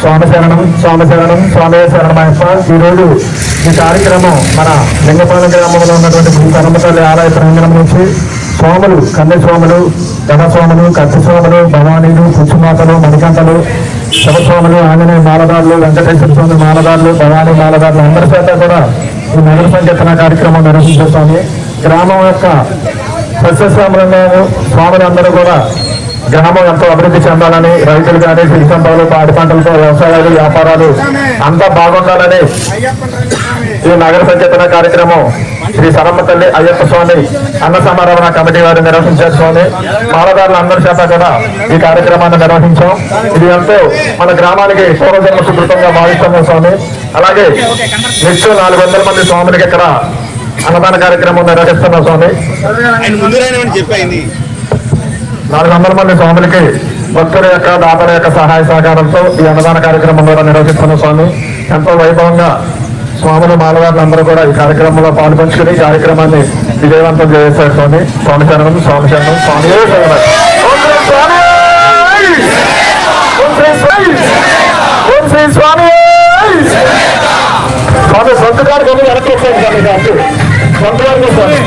స్వామి శరణం స్వామి శరణం స్వామి శరణమయ్యప్ప ఈరోజు ఈ కార్యక్రమం మన లింగపాలెం గ్రామంలో ఉన్నటువంటి శ్రీ కనమతల్లి ఆలయ ప్రాంగణం నుంచి స్వాములు కన్నె స్వాములు ఘనస్వాములు కత్తి భవానీలు పుచ్చుమాతలు మణికంటలు శివస్వాములు ఆంజనేయ మాలదారులు వెంకటేశ్వర స్వామి మాలదారులు భవానీ మాలదారులు అందరి చేత కూడా ఈ నగర సంకీర్తన కార్యక్రమం నిర్వహించే స్వామి. గ్రామం యొక్క సస్యశ్యామలంగా స్వాములందరూ కూడా గ్రామం ఎంతో అభివృద్ధి చెందాలని రైతులు కానీ సిరి పాడి పంటలతో వ్యవసాయాలు వ్యాపారాలు అంతా బాగుండాలని ఈ నగర సంచేతన కార్యక్రమం శ్రీ సరమ్మ తల్లి అయ్యప్ప స్వామి అన్న సమారాధన కమిటీ వారు నిర్వహించారు స్వామి. అందరి చేత కూడా ఈ కార్యక్రమాన్ని నిర్వహించాం. ఇది ఎంతో మన గ్రామానికి పూర్వజన్మ సుకృతంగా భావిస్తున్నాం స్వామి. అలాగే నిత్యం నాలుగు వందల మంది స్వాములకి ఇక్కడ అన్నదాన కార్యక్రమం నిర్వహిస్తున్నాం స్వామి. నాలుగు వందల మంది స్వాములకి భక్తుల యొక్క దాతల యొక్క సహాయ సహకారంతో ఈ అన్నదాన కార్యక్రమం ద్వారా నిర్వహిస్తున్న స్వామి ఎంతో వైభవంగా స్వాములు మాలవారులు అందరూ కూడా ఈ కార్యక్రమంలో పాల్పంచుకుని ఈ కార్యక్రమాన్ని విజయవంతం చేశారు స్వామి స్వామి చరణం స్వామి చరణం స్వామి శ్రీ స్వామి! శ్రీ స్వామి! ఓం సొంత వెనక్కి వచ్చాను స్వామి సొంత కార్యక్రమం స్వామి